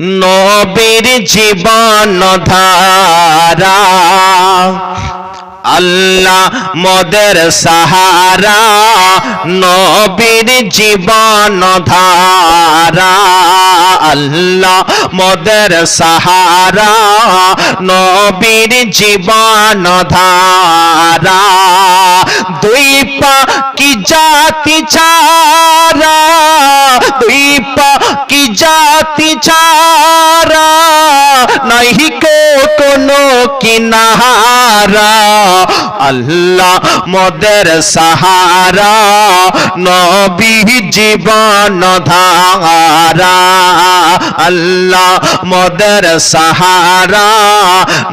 নবীর জীবন ধারা। আল্লাহ মদের সাহারা। নবীর জীবন ধারা। আল্লাহ মদের সাহারা। নবীর জীবন ধারা। দুই পা কি জাতি ছাড়া? দুই পা কি জাতি ছাড়া? নাহি কো কোনো কিনারা আল্লাহ মদের সাহারা, নবী জীবন ধারা, আল্লাহ মদের সাহারা,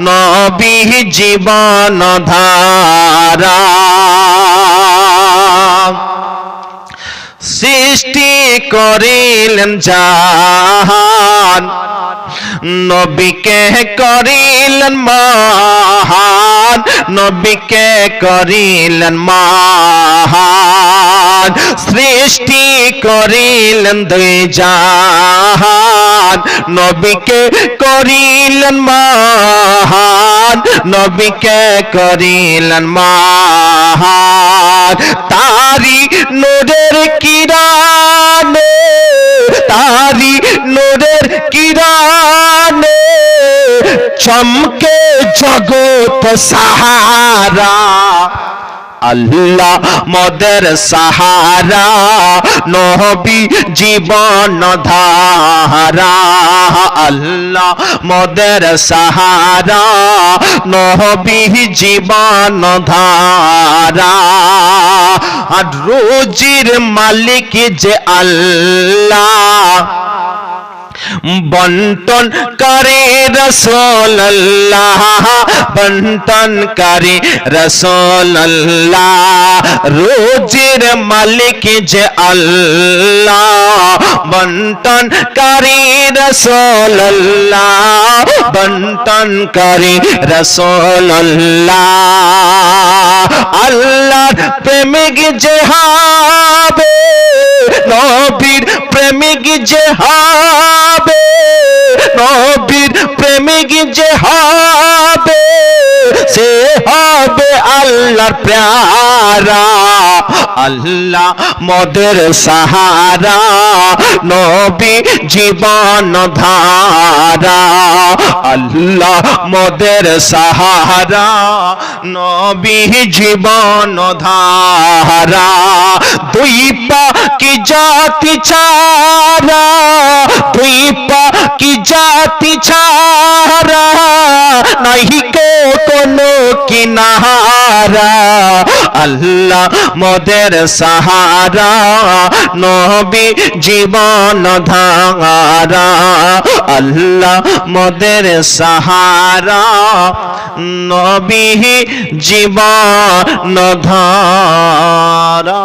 নবী জীবন ধারা। সৃষ্টি করিলেন জাহান নবীকে করিলেন মহান, নবীকে করিলেন মহান, সৃষ্টি করিলেন দুই জাহান, নবীকে করিলেন মহান, নবীকে করিলেন মহান। তারি নূরের কিরানে তারি নূরের কিরানে চমকে জগৎ সাহারা। আল্লাহ মদের সাহারা, নবী জীবন ধারা। আল্লাহ মদের সাহারা, নবী জীবন ধারা। আর রোজির মালিক যে আল্লাহ। বন্টন করে রসোল্লাহ বন্টন করে রসোল্লাহ রোজের মালিক যে আল্লাহ বন্টন করে রসোল্লাহ বন্টন করে রসোল্লাহ আল্লাহর প্রেমিক যে হবে নবীর প্রেমিক যে হবে নবীর প্রেমিক যে হবে সে হবে আল্লাহর প্যারা, আল্লাহ মদের সাহারা, নবী জীবন ধারা, আল্লাহ মদের সাহারা, নবী জীবন ধারা। দুই পা কি জাতি ছাড়া? তুই পা কি জাতি ছাড়া? নাহি কো কোনো কিনারা। আল্লাহ মদের সাহারা নবী জীবন ধারা। আল্লাহ মদের সাহারা নবী জীবন ধারা।